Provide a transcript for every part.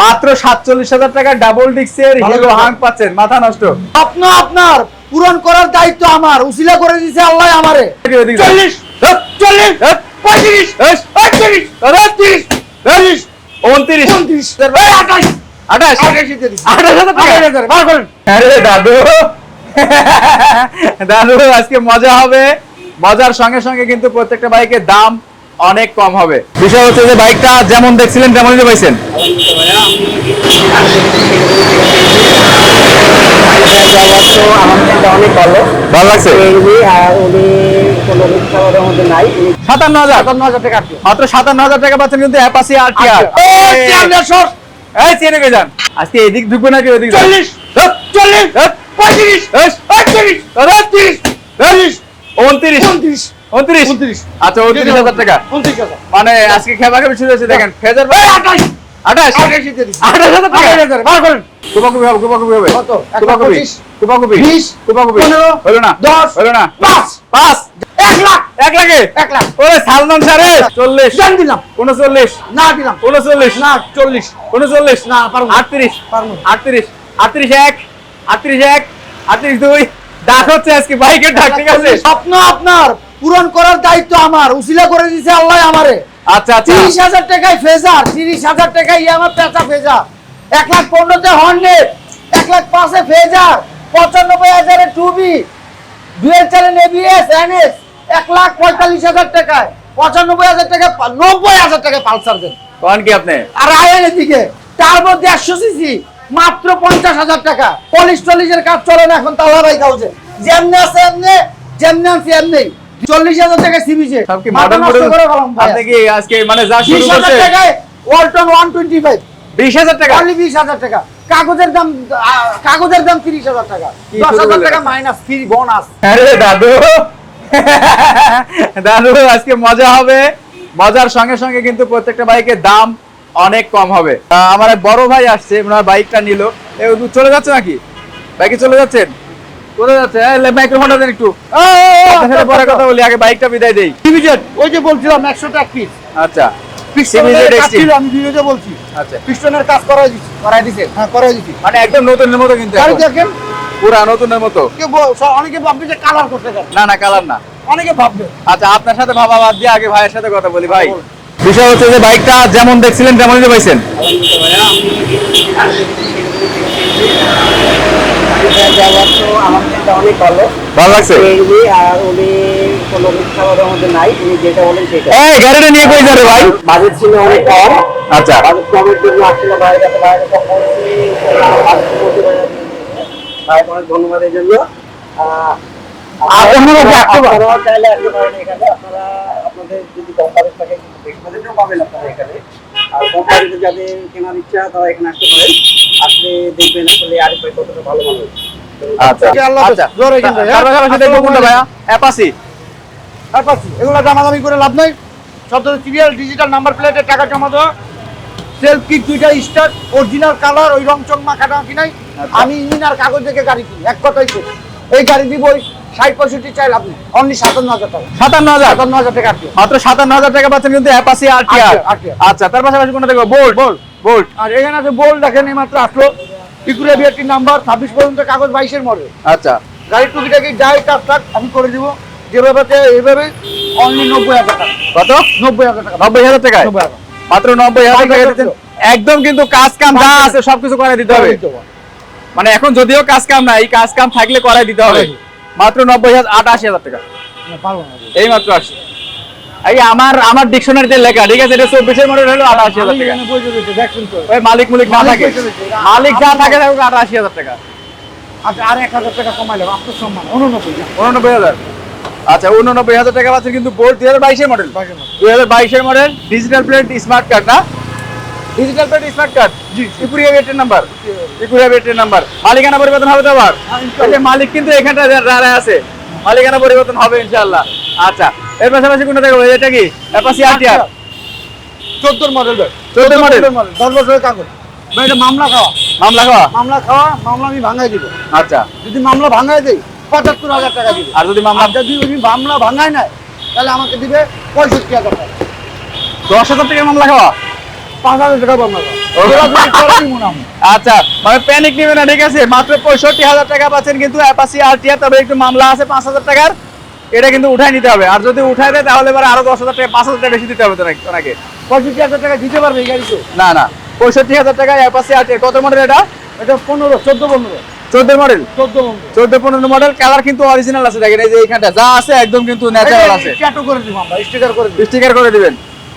মাত্র সাতচল্লিশ হাজার টাকা ডাবল ডিক্সের হিরো হাং পাচ্ছেন মাথা নষ্ট। স্বপ্ন আপনার পূরণ করার দায়িত্ব আমার উসিলা করে দিয়েছে আল্লাহ আমারে। চল্লিশ চল্লিশ। পঁয়ত্রিশ উনত্রিশ। উনত্রিশ। আঠাশ। আঠাশ। দিছি। আরে দাদু আজকে মজা হবে। মজার সঙ্গে সঙ্গে কিন্তু প্রত্যেকটা বাইকের দাম অনেক কম হবে বিষয় হচ্ছে যে বাইকটা যেমন দেখছিলেন তেমনই পাইছেন ভালো লাগছে সাতান্ন হাজার সাতান্ন হাজার টাকা মাত্র সাতান্ন হাজার টাকা পাচ্ছেন কিন্তু অ্যাপাসি আর টি আর এই চেনে যান আজকে এদিক ঢুকবে নাকি ওদিক? চল্লিশ হ্যাঁ। চল্লিশ হ্যাঁ। পঁয়ত্রিশ হ্যাঁ। পঁয়ত্রিশ তিরিশ তিরিশ উনত্রিশ উনত্রিশ উনত্রিশ। উনত্রিশ। আচ্ছা উনত্রিশ হাজার টাকা। উনত্রিশ হাজার। মানে আজকে খেবে শুরু হয়েছে দেখেন ফেজার দিয়ে দিছি। টাকা। বার করেন। হবে হবে। কত? হলো না? হলো লাখ। লাখে? লাখ। ওরে সালমান জান দিলাম। না দিলাম। পারব পারব ডাক হচ্ছে আজকে বাইকের ডাক ঠিক আছে? স্বপ্ন আপনার। পূরণ করার দায়িত্ব আমার উসিলা করে দিছে আল্লাহ আমারে। আচ্ছা আচ্ছা। তিরিশ হাজার টাকায় ফেজার তিরিশ হাজার টাকায় আমার পেঁচা ফেজার। এক লাখ পনেরোতে হন্ড্রেড এক লাখ পাঁচে ফেজার পঁচানব্বই হাজারে টুবি দুয়ের চারে এবিএস এনএস এক লাখ পঁয়তাল্লিশ হাজার টাকায় পঁচানব্বই হাজার টাকায় নব্বই হাজার টাকায় পালসার দেন। কন কি আপনি? আর আয়ের দিকে টার্বো দেড়শো সিসি মাত্র পঞ্চাশ হাজার টাকা। পলিশ টলিশের কাজ চলে না এখন তালা ভাই কাউছে যেমনি আছে এমনি যেমনি আছে এমনি চল্লিশ হাজার টাকা সিবিছে সব কি মডেল মডেল আপনি কি আজকে মানে যা শুরু করছে? টাকায় ওয়ালটন ওয়ান টোয়েন্টি ফাইভ বিশ হাজার টাকা? অনলি বিশ হাজার টাকা। কাগজের দাম কাগজের দাম তিরিশ হাজার টাকা। দশ হাজার টাকা মাইনাস ফ্রি বোনাস আরে দাদু। দাদু আজকে মজা হবে। মজার সঙ্গে সঙ্গে কিন্তু প্রত্যেকটা বাইকের দাম অনেক কম হবে। আমার এক বড় ভাই আসছে ওনার বাইকটা নিল। চলে যাচ্ছে নাকি? বাইকে চলে যাচ্ছেন? কোথায় যাচ্ছে মাইক্রোফোনটা দেন একটু। আপনার সাথে পরে কথা বলি আগে বাইকটা বিদায় দেই। ওই যে বলছিলাম একশো টাকা পিস আচ্ছা। আমি ভিডিওতে বলছি। আচ্ছা। পিস্টনের কাজ করাই দিচ্ছি করাই দিছেন হ্যাঁ করাই দিচ্ছি মানে একদম নতুনের মতো কিন্তু। দেখেন? পুরা নতুনের মতো। অনেকে ভাববে যে কালার করতে না না কালার না। অনেকে ভাববে। আচ্ছা আপনার সাথে ভাবা বাদ দিয়ে আগে ভাইয়ের সাথে কথা বলি ভাই। বিষয় হচ্ছে যে বাইকটা যেমন দেখছিলেন তেমনই পাইছেন ব্যবহার তো আলহামদুলিল্লাহ ভালো। ভালো লাগছে? আর উনি কোনো খাবারের মধ্যে নাই উনি যেটা বলেন সেটা। এই গাড়িটা নিয়ে কই যাবে ভাই? বাজেট ছিল অনেক কম। আচ্ছা। বাজেট কমের জন্য আসলে বাইরে কাছে বাইরে কাছে পৌঁছে বাজেট করতে পারে ভাই অনেক ধন্যবাদ এই জন্য। আর অন্যরা যে আসতে চাইলে আসতে পারেন এখানে। আপনারা আপনাদের যদি কম বাজেট থাকে কিন্তু পাবেন আপনারা এখানে। আর যাদের কেনার ইচ্ছা তারা এখানে আসতে পারেন। আসলে দেখবেন আসলে আরিফ ভাই কতটা ভালো মানুষ। আচ্ছা। আচ্ছা। জোরে কিন্তু? কারও কারও কোনটা ভাইয়া। অ্যাপাসি। আর এগুলো দামাদামি করে লাভ নাই। সব তো সিরিয়াল ডিজিটাল নাম্বার প্লেটে টাকা জমা দেওয়া। সেলফ কিট দুইটা স্টার্ট অরিজিনাল কালার ওই রং চং মাখা টাকি নাই? আচ্ছা। আমি ইঞ্জিন আর কাগজ দেখে গাড়ি কিনি এক কথাই তো। এই গাড়ি দিব ওই ষাট পঁয়ষট্টি চাই লাভ নেই। অনলি সাতান্ন হাজার টাকা। সাতান্ন হাজার? সাতান্ন হাজার টাকা মাত্র সাতান্ন হাজার টাকা পাচ্ছেন কিন্তু অ্যাপাসি আর। আচ্ছা তার পাশাপাশি কোনটা দেখব? বোল্ট বোল্ট বোল্ট আর এখানে আছে বোল্ড দেখেন এই মাত্র আসলো। ইকুরে বিআরটির নাম্বার ছাব্বিশ পর্যন্ত কাগজ বাইশের মডেল। আচ্ছা। গাড়ির টুকিটাকি যাই কাজ টাক আমি করে দিব। যেভাবে এইভাবে অনলি নব্বই হাজার টাকা। কত? নব্বই হাজার টাকা। নব্বই হাজার হাজার। মাত্র নব্বই হাজার টাকা দিচ্ছেন একদম কিন্তু কাজ কাম যা আছে সবকিছু করে দিতে হবে। মানে এখন যদিও কাজ কাম নাই কাজ কাম থাকলে করাই দিতে হবে। মাত্র নব্বই হাজার আটাশি হাজার টাকা। এই মাত্র আসছে এই আমার আমার ডিকশনারিতে লেখা ঠিক আছে? এটা চব্বিশের মডেল হলো আটাশি হাজার টাকা। ওই মালিক মুলিক না থাকে। মালিক যা থাকে থাকুক আটাশি হাজার টাকা। আচ্ছা আর এক হাজার টাকা কমাইলে আপনার সম্মান উননব্বই উননব্বই হাজার। আচ্ছা উননব্বই হাজার টাকা পাচ্ছেন কিন্তু বোর্ড দুই হাজার বাইশের মডেল বাইশের model। দুই হাজার বাইশের model digital plate smart card না? ডিজিটাল প্লেট স্মার্ট কার্ড জি বেটের নাম্বার ত্রিপুরিয়া বেটের নাম্বার মালিকানা পরিবর্তন হবে তো আবার? মালিক কিন্তু এখানটা দাঁড়ায় আছে। মালিকানা পরিবর্তন হবে ইনশাআল্লাহ। আচ্ছা এর পাশাপাশি কোনটা দেখো এটা কি? অ্যাপাসি আরটিআর চোদ্দোর মডেল ভাই। 14 model। মডেল দশ বছরের কাগজ। ভাই এটা মামলা খাওয়া। মামলা খাওয়া? মামলা খাওয়া মামলা আমি ভাঙাই দিব। আচ্ছা। যদি মামলা ভাঙাই দেই পঁচাত্তর হাজার টাকা দিব। আর যদি মামলা যদি মামলা ভাঙায় নাই তাহলে আমাকে দিবে পঁয়ষট্টি হাজার টাকা। দশ হাজার টাকা মামলা খাওয়া? পাঁচ হাজার টাকা পাবো আচ্ছা মানে প্যানিক নেবে না ঠিক আছে? মাত্র পঁয়ষট্টি হাজার টাকা পাচ্ছেন কিন্তু অ্যাপাসি আরটিআর তবে একটু মামলা আছে পাঁচ হাজার টাকার। এটা কিন্তু উঠাই নিতে হবে। আর যদি উঠাই দেয় তাহলে এবার আরও দশ হাজার টাকা পাঁচ হাজার টাকা বেশি দিতে হবে ওনাকে? পঁয়ষট্টি হাজার টাকা দিতে পারবে এই গাড়ি তো না না। পঁয়ষট্টি হাজার টাকা অ্যাপাসি কত মডেল এটা? এটা পনেরো চোদ্দ পনেরো। চোদ্দ মডেল চোদ্দ পনেরো। মডেল কালার কিন্তু অরিজিনাল আছে। দেখেন এই যে এইখানটা যা আছে একদম কিন্তু ন্যাচারাল আছে। স্টিকার করে দিবেন।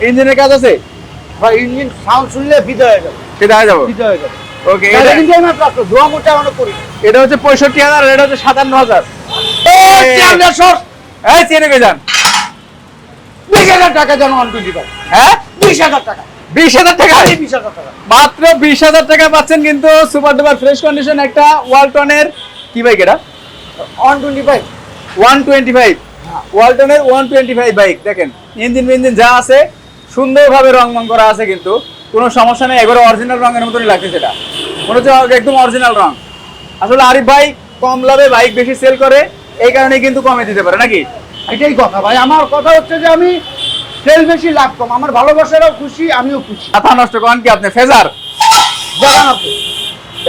ইঞ্জিনের কাজ আছে? ভাই ইঞ্জিন সাউন্ড শুনলে হয়ে যাবে। হয়ে যাব? হয়ে যাবে। ওকে এটা কিন্তু আমি প্রাপ্ত ধোয়া মোটা আমরা করি। এটা হচ্ছে পঁয়ষট্টি হাজার এটা হচ্ছে সাতান্ন হাজার। এই চেনে কে যান? বিশ হাজার টাকা যেন ওয়ান টোয়েন্টি ফাইভ হ্যাঁ? বিশ হাজার টাকা। বিশ হাজার টাকা? বিশ হাজার টাকা। মাত্র বিশ হাজার টাকা পাচ্ছেন কিন্তু সুপার ডুপার ফ্রেশ কন্ডিশন একটা ওয়ালটনের। কি বাইক এটা? One twenty five. One twenty five. ওয়ালটনের one twenty five bike দেখেন। ইঞ্জিন ইঞ্জিন যা আছে সুন্দরভাবে রং মং করা আছে কিন্তু। কোনো সমস্যা নেই এবারে অরিজিনাল রঙের মতনই লাগছে সেটা মনে হচ্ছে একদম অরিজিনাল রং। আসলে আরিফ ভাই কম লাভে বাইক বেশি সেল করে এই কারণে কিন্তু কমে দিতে পারে নাকি? এটাই কথা ভাই। আমার কথা হচ্ছে যে আমি সেল বেশি লাভ কম। আমার ভালোবাসারাও খুশি আমিও খুশি। মাথা নষ্ট করেন কি আপনি? ফেজার? জানান আপনি।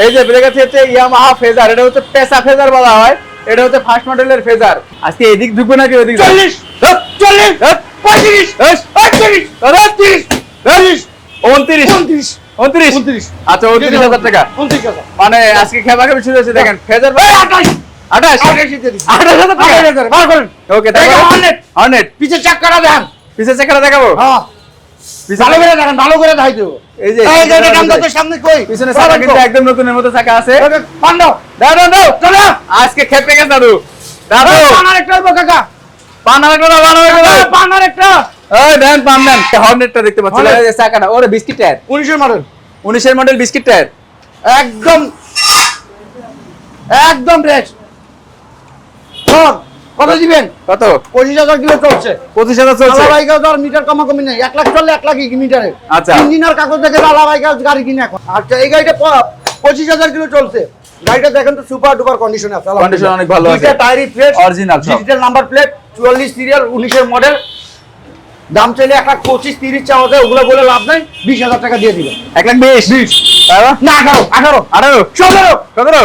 এই যে ব্রেক আছে হচ্ছে ইয়ামাহা ফেজার এটা হচ্ছে পেসা ফেজার বলা হয়। এটা হচ্ছে ফার্স্ট মডেলের ফেজার। আজকে এদিক ঢুকবে নাকি ওদিক? চল্লিশ! ধ্যাৎ, চল্লিশ! ধ্যাৎ, পঁয়ত্রিশ। আটত্রিশ। উনত্রিশ। উনত্রিশ। উনত্রিশ। উনত্রিশ। আচ্ছা উনত্রিশ হাজার টাকা? উনত্রিশ হাজার? মানে আজকে খেবা খেবি শুরু হয়েছে দেখেন ফেজার এই আঠাশ। আঠাশ? আঠাশ দিয়ে দিচ্ছি। আঠাশ হাজার আঠাশ হাজার, বার করেন। ওকে এই যে পিছে চাক্কাটা দেখান। চাকাটা দেখাবো? হ্যাঁ। ভালো করে দেখেন ভালো করে দেখাই দেবো। এই যে এই যে কাম পিছনে- সামনে কই? পিছনে চাকা কিন্তু একদম নতুনের মতো চাকা আছে। পান্ড দাও দাও দাও আজকে খেপে গেছে দাদু। দাদু। একটা কাকা। পানার একটা ওই দেন পান দেন। হর্নেটটা দেখতে পাচ্ছি। এই চাকাটা ওরে বিস্কিট টায়ার। উনিশের মডেল। উনিশের মডেল বিস্কিট টায়ার। একদম একদম রেস্ট শোন কত দিবেন? কত? পঁচিশ হাজার কিলো চলছে। পঁচিশ হাজার চলছে। আলাবাইকা তো আর মিটার কমা কমি নেই। এক লাখ চললে এক লাখ মিটারে। আচ্ছা। ইঞ্জিনার কাগজ দেখে আলাবাইকা গাড়ি কিনে এখন। আচ্ছা এই গাড়িটা প- পঁচিশ হাজার কিলো চলছে। গাড়িটা দেখেন তো সুপার ডুপার কন্ডিশন আছে। Condition অনেক ভালো আছে। টায়ারি প্লেট সব। ডিজিটাল নাম্বার প্লেট চুয়াল্লিশ সিরিয়াল উনিশের মডেল দাম চাইলে এক লাখ পঁচিশ তিরিশ চাওয়া যায় ওগুলো বলে লাভ নাই বিশ হাজার টাকা দিয়ে দিবেন এক লাখ বিশ? বিশ। না? আঠারো আঠারো আঠারো। সতেরো। সতেরো?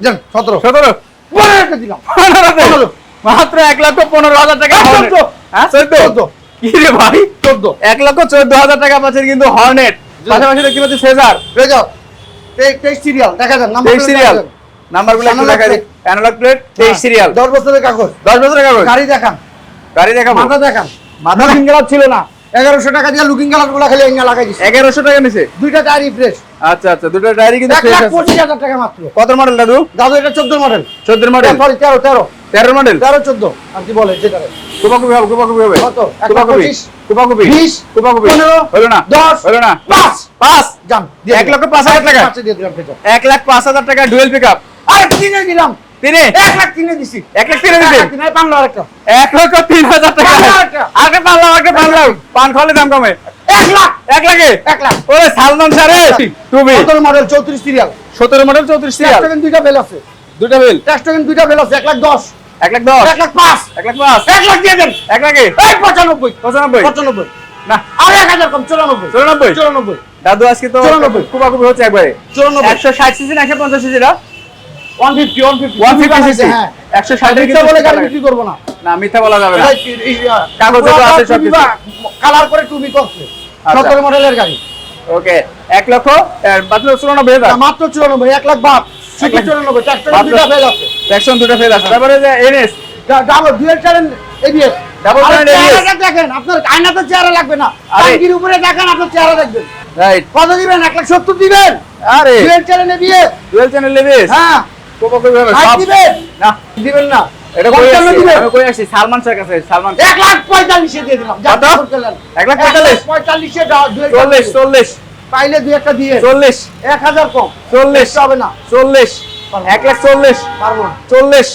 যান সতেরো। সতেরো? পনেরো দিলাম। পনেরো। মাত্র এক লক্ষ পনেরো হাজার টাকা চোদ্দ। হ্যাঁ? চোদ্দ। চোদ্দ। কি রে ভাই? চোদ্দ। এক লক্ষ চোদ্দ হাজার টাকা পাচ্ছেন কিন্তু হর্নেট পাশাপাশি দেখতে পাচ্ছি ফেজার রেজাল্ট তেইশ সিরিয়াল দেখা যান নাম্বার সিরিয়াল নাম্বারগুলো একটু দেখা অ্যানালগ প্লেট তেইশ সিরিয়াল দশ বছরের কাগজ। দশ বছরের কাগজ? গাড়ি দেখান। গাড়ি দেখাবো? মাথা দেখান। মাথা লুকিং গ্লাস ছিল না। এগারোশো টাকা দিয়ে লুকিং গ্লাসগুলো খালি এঙ্গা লাগাই দিচ্ছে এগারোশো টাকা নিছে? দুইটা টায়ারি ফ্রেশ আচ্ছা আচ্ছা দুটো ডায়েরি কিন্তু লাখ আছে। পঁচিশ হাজার টাকা মাত্র। কত মডেল দাদু? দাদু এটা চোদ্দ মডেল চোদ্দ মডেল সরি তেরো তেরো। তেরো মডেল তেরো চোদ্দ। আর কি বলে যেটা কুপাকুপি হবে কুপাকুপি হবে। কত? লাখ কুপাকুপি। পঁচিশ? কুপাকুপি। বিশ? কুপাকুপি। পনেরো? হলো না। দশ? হলো না। পাঁচ। পাঁচ? যান এক লক্ষ পাঁচ হাজার টাকা? এক লাখ পাঁচ হাজার টাকা ডুয়েল পিক আপ আরে কিনে এক লাখ কিনে দিছি। এক লাখ এক আগে এক লাখ। এক লাখে। এক লাখ? মডেল চৌত্রিশ মডেল চৌত্রিশ দুইটা দুইটা দুইটা আছে। এক লাখ দশ। এক লাখ দশ? এক লাখ পাঁচ। এক লাখ পাঁচ? এক লাখ দেন। এক লাখে? পঁচানব্বই। না। আর এক হাজার কম চুরানব্বই। দাদু আজকে তো চুরানব্বই। খুব আকুবি হচ্ছে একবারে। চুরানব্বই। একশো ষাট সিসি না একশো পঞ্চাশ সিসি না আপনার চেহারা লাগবে না। উপরে দেখেন আপনার চেহারা দেখবেন। রাইট কত দিবেন? এক লাখ 70 দিবেন। আরে। চ্যানেল এবিএস চ্যানেল এবিএস হ্যাঁ। কুপাকুপি হবে ষাট না দিবেন না। এটা কই পঞ্চান্ন আমি কই আসছি? সালমান স্যার কাছে সালমান এক লাখ পঁয়তাল্লিশে দিয়ে দিলাম। কত? দাও, পাইলে দুই একটা দিয়ে। কম। হবে না। লাখ পারব চল্লিশ।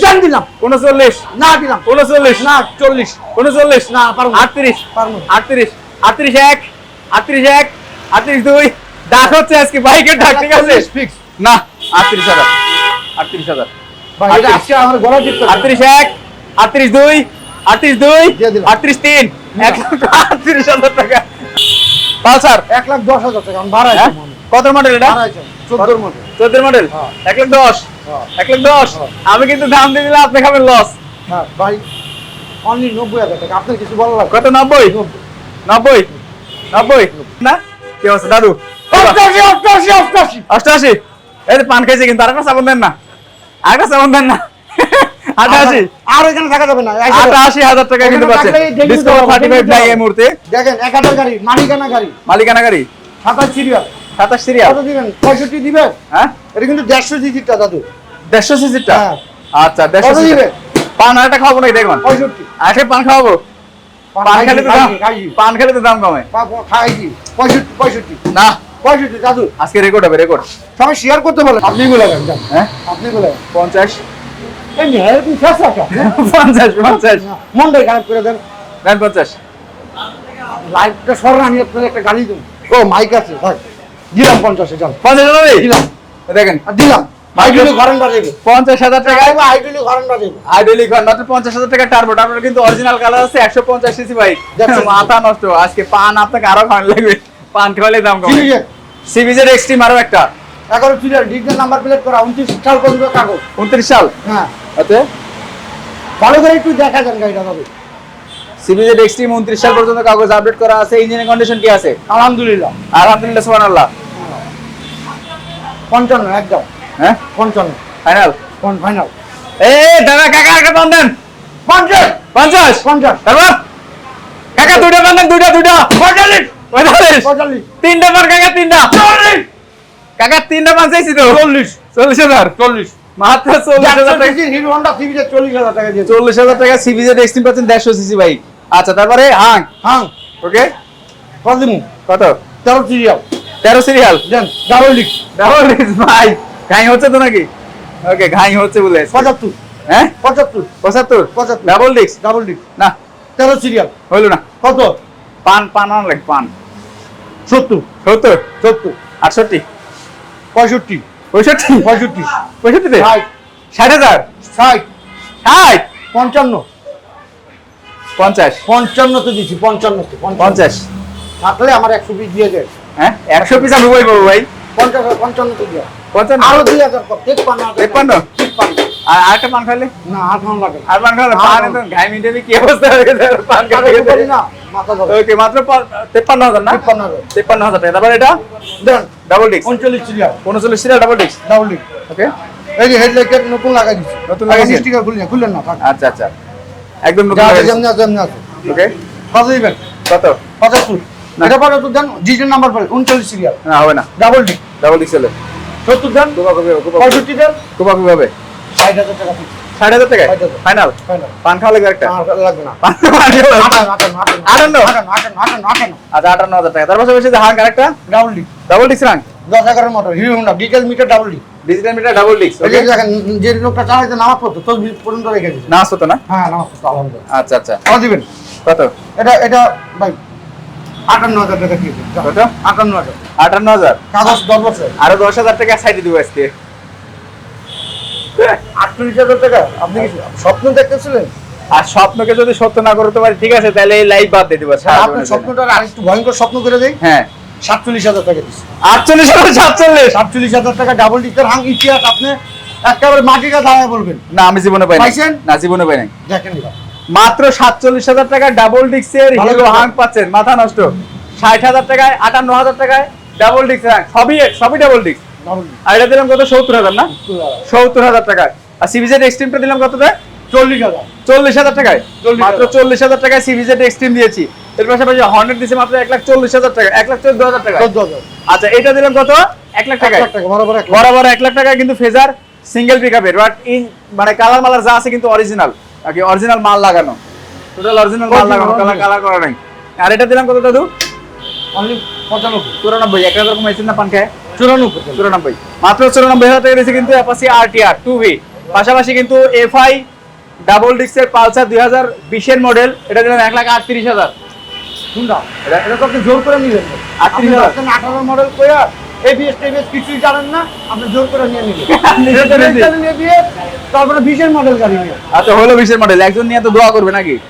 জান দিলাম। উনচল্লিশ। না দিলাম। উনচল্লিশ। না চল্লিশ। উনচল্লিশ। না পারব। আটত্রিশ। পারব। আটত্রিশ। আটত্রিশ এক। আটত্রিশ এক। আটত্রিশ দুই। ডাক হচ্ছে আজকে বাইকের ডাক ঠিক আছে? ফিক্স না। আটত্রিশ হাজার। আটত্রিশ হাজার। আটত্রিশ। এক আটত্রিশ দুই আটত্রিশ দুই আটত্রিশ তিন। এক লক্ষ আটত্রিশ হাজার টাকা। পালসার এক লাখ দশ হাজার টাকা ভাড়া হ্যাঁ? কত মডেল এটা? চোদ্দোর মডেল হ্যাঁ। এক লাখ দশ? হ্যাঁ। এক লাখ দশ? হ্যাঁ। আমি কিন্তু দাম দিয়ে দিলে আপনি খাবেন লস হ্যাঁ ভাই অনলি নব্বই হাজার টাকা। আপনার কিছু বলা লাগবে কত নব্বই? নব্বই। নব্বই? না? কি অবস্থা? দাদু। অষ্টাশি অষ্টাশি অষ্টাশি। অষ্টআশি এই পান খাইছে কিন্তু আরেকটা সাবান দেন না। আরেকটা সাবান দেন না। আর এখানে থাকা যাবে না এই যে আটাশি হাজার টাকা কিন্তু পাচ্ছেন থাকলেই দেখি তো, ডিসকাউন্ট থার্টি ফাইভ নাই এই মুহূর্তে। দেখেন এক হাজার গাড়ি মালিকানা গাড়ি। মালিকানা গাড়ি? সাতাশ সিরিয়াল। সাতাশ সিরিয়াল? কত দিবেন? পঁয়ষট্টি দিবেন? হ্যাঁ? এটা কিন্তু দেড়শো জিজিটা দাদু। দেড়শো সিসিটা হ্যাঁ। আচ্ছা দেড়শো কত দিবে? পান আরেকটা খাওয়াবো নাকি? পঁয়ষট্টি। আজকে পান খাওয়াবো? পান খেলে তো দাম পান খেলে তো দাম কমে। খাইছি। পঁয়ষট্টি পঁয়ষট্টি। না। পঁয়ষট্টি দাদু আজকে রেকর্ড হবে রেকর্ড সবাই শেয়ার করতে বলে আপনি বলেন হ্যাঁ? আপনি বলেন পঞ্চাশ। পঞ্চাশ পঞ্চাশ। মনটাই খারাপ করে দেন। দেন পঞ্চাশ। লাইভটা সরান আমি আপনার একটা গালি দেবো। ও মাইক আছে থাক দিলাম পঞ্চাশে যান। পঞ্চাশ হাজার দিলাম। দেখেন। আর দিলাম। আইডুলি ঘরেন বাজাইবে পঞ্চাশ হাজার টাকা আইডুলি মাত্র পঞ্চাশ হাজার টাকা টার্বো টার্বো কিন্তু অরিজিনাল কালার আছে একশো পঞ্চাশ সিসি বাইক মাথা নষ্ট। আজকে পান আপনাকে আরও খাওয়ানো লাগবে। পান খাওয়ালে দাম কমে সিবিজের এক্সট্রিম আরও একটা। এগারো সিরিয়াল ডিজিটাল নাম্বার প্লেট করা উনত্রিশ সাল পর্যন্ত কাগজ। উনত্রিশ সাল? হ্যাঁ। ওতে ভালো করে একটু দেখা যান গাড়িটা তবে। সিবিজের এক্সট্রিম উনত্রিশ সাল পর্যন্ত কাগজ আপডেট করা আছে ইঞ্জিনের কন্ডিশন কি আছে? আলহামদুলিল্লাহ। আলহামদুলিল্লাহ সুবহানাল্লাহ। পঞ্চান্ন একদম। হ্যাঁ? পঞ্চান্ন। ফাইনাল ফাইনাল এ দাদা কাকা একটা দেন পঞ্চাশ! পঞ্চাশ? পঞ্চাশ। তারপর? কাকা দুইটা দেন দুইটা দুইটা। পঁয়তাল্লিশ। তিনটা পান কাকা তিনটা। কাকা তিনটা পান চাইছি তো? চল্লিশ। চল্লিশ হাজার? চল্লিশ। মাত্র চল্লিশ হাজার টাকা। হিরো হন্ডা সিভিজে চল্লিশ হাজার টাকা চল্লিশ হাজার টাকা সিবিজেড এক্সট্রিম পাচ্ছেন দেড়শো সিসি বাইক আচ্ছা তারপরে হাং। হ্যাঁ ওকে? কত দিমু? কত? তেরো সিরিয়াল তেরো সিরিয়াল দেন ডাবল ডাবল ভাই। ঘাই হচ্ছে তো নাকি? ওকে ঘাই হচ্ছে বলে পঁচাত্তর। হ্যাঁ? পঁচাত্তর। পঁচাত্তর? পঁচাত্তর। ডাবল ডিস্ক ডাবল লিক না। তেরো সিরিয়াল হইল না। কত? পান পান পান। সত্তর। সত্তর? সত্তর। আটষট্টি? পঁয়ষট্টি। পঁয়ষট্টি? পঁয়ষট্টি। পঁয়ষট্টিতে? ষাট। হাজার? ষাট। ষাট? পঞ্চান্ন। পঞ্চাশ। পঞ্চান্নতে দিচ্ছি পঞ্চান্নতে পঞ্চাশ। থাকলে আমার একশো পিস দিয়ে দেয়। হ্যাঁ? একশো পিস আমি বই পাবো ভাই। পঞ্চাশ পঞ্চান্নতে দিয়ে। পঞ্চান্ন। আরও দুই হাজার কর তেপ্পান্ন তেপ্পান্ন? আর আরেকটা পান খাইলে? না আর ভালো লাগে আর পান খাইলে পান। ঘাই মিটে কি অবস্থা হয়ে আর পান তো করি না। ওকে মাত্র তেপ্পান্ন হাজার না? তিপ্পান্ন হাজার। টাকা। তারপর এটা? দেন। ডাবল ডিস্ক উনচল্লিশ সিরিয়াল উনচল্লিশ সিরিয়াল ডাবল ডিস্ক ডাবল লিক ওকে এই যে হেডলাইটের নতুন লাগাই দিচ্ছি নতুন লাগাইছেন? স্টিকার খুললেন খুললেন না আচ্ছা আচ্ছা। একদম নতুন লাগাইছে। যেমনি আছে যেমনি আছে। ওকে কত দিবেন কত? পঁচাত্তর। না। এটা পঁচাত্তর দেন ডিজিটাল নাম্বার পড়ে উনচল্লিশ সিরিয়াল না হবে না। ডাবল লিক ডাবল ডিস্ক হলে সত্তর দেন। কুপা কুপি হবে। কুপা পঁয়ষট্টি দেন। কুপা কুপি হবে। ষাট হাজার টাকা ফিক্স ষাট হাজার টাকা ষাট হাজার। ফাইনাল পান খাওয়া লাগবে একটা লাগবে না। আটান্ন? আচ্ছা আটান্ন হাজার টাকা। তার পাশাপাশি যে হাং আরেকটা? ডাবল লিক ডাবল ডিস্ক রাং দশ এগারো motor Hero Honda detail meter double leak digital meter double disc যে লোকটা চালাইতে নামাজ পড়তো তো পর্যন্ত রেখে দিচ্ছে না আসতো না? হ্যাঁ নামাজ পড়তো আলহামদুলিল্লাহ। আচ্ছা আচ্ছা। কত দিবেন? কত? এটা এটা ভাই আটান্ন হাজার টাকা দিয়ে আটান্ন হাজার। আটান্ন হাজার। কাগজ দশ বছর আরও দশ হাজার টাকা সাইডে দিব আজকে। আটচল্লিশ হাজার টাকা? আপনি কি স্বপ্ন দেখতেছিলেন? আর স্বপ্নকে যদি সত্য না করতে পারি ঠিক আছে তাহলে এই লাইভ বাদ দিয়ে দিবো আপনার স্বপ্নটা আর ভয়ঙ্কর স্বপ্ন করে দেয় হ্যাঁ। সাতচল্লিশ হাজার টাকা দিচ্ছে আটচল্লিশ হাজার সাতচল্লিশ? সাতচল্লিশ হাজার টাকা ডাবল ডিক্টার হাং ইতিহাস আপনি একেবারে মাটিটা দাঁড়ায় বলবেন। না আমি জীবনে পাই না জীবনে পাই নাই। দেখেন মাত্র সাতচল্লিশ হাজার টাকা ডাবল ডিক্সের হিরো হাং পাচ্ছেন মাথা নষ্ট। ষাট হাজার টাকায় আটান্ন হাজার টাকায় ডাবল ডিক্স সবই সবই ডাবল ডিক্স। আর এটা দিলাম কত? সত্তর হাজার না? সত্তর হাজার। টাকায়। আর সিবিজেড এক্সট্রিমটা দিলাম কততে চল্লিশ হাজার। চল্লিশ হাজার টাকায়। মাত্র চল্লিশ হাজার টাকায় সিবিজেড এক্সট্রিম দিয়েছি। এর পাশাপাশি হর্নেট দিয়েছি মাত্র এক লাখ চল্লিশ হাজার টাকা এক লাখ চোদ্দ হাজার টাকা আচ্ছা এটা দিলাম কত? এক লাখ টাকা বরাবর এক লাখ। টাকায় কিন্তু ফেজার সিঙ্গেল পিকআপের বাট ইন মানে কালার মালার যা আছে কিন্তু অরিজিনাল আর কি অরিজিনাল মাল লাগানো। টোটাল অরিজিনাল মাল লাগানো কালার কালার করা নাই। আর এটা দিলাম কত দাদু? পঁচানব্বই। চুরানব্বই এক হাজার কমাইছেন না পানখায় চুরানব্বই চুরানব্বই। মাত্র চুরানব্বই হাজার টাকা দিয়েছে কিন্তু অ্যাপাসি আরটিআর টু ভি পাশাপাশি কিন্তু এফআই ডাবল ডিস্কের পালসার দুই হাজার বিশের মডেল এটা দিলাম এক লাখ আটত্রিশ হাজার। শুনটা এটা এটা তো আপনি জোর করে নিলেন। আপনি 38,000 ভাবছেন আঠারো মডেল কইয়া এবিএস টেবিএস কিছুই জানেন না আপনি জোর করে নিয়ে নিলেন। তারপরে বিশের মডেল গাড়ি আচ্ছা হলো বিশের মডেল একজন নিয়ে তো দোয়া করবে নাকি?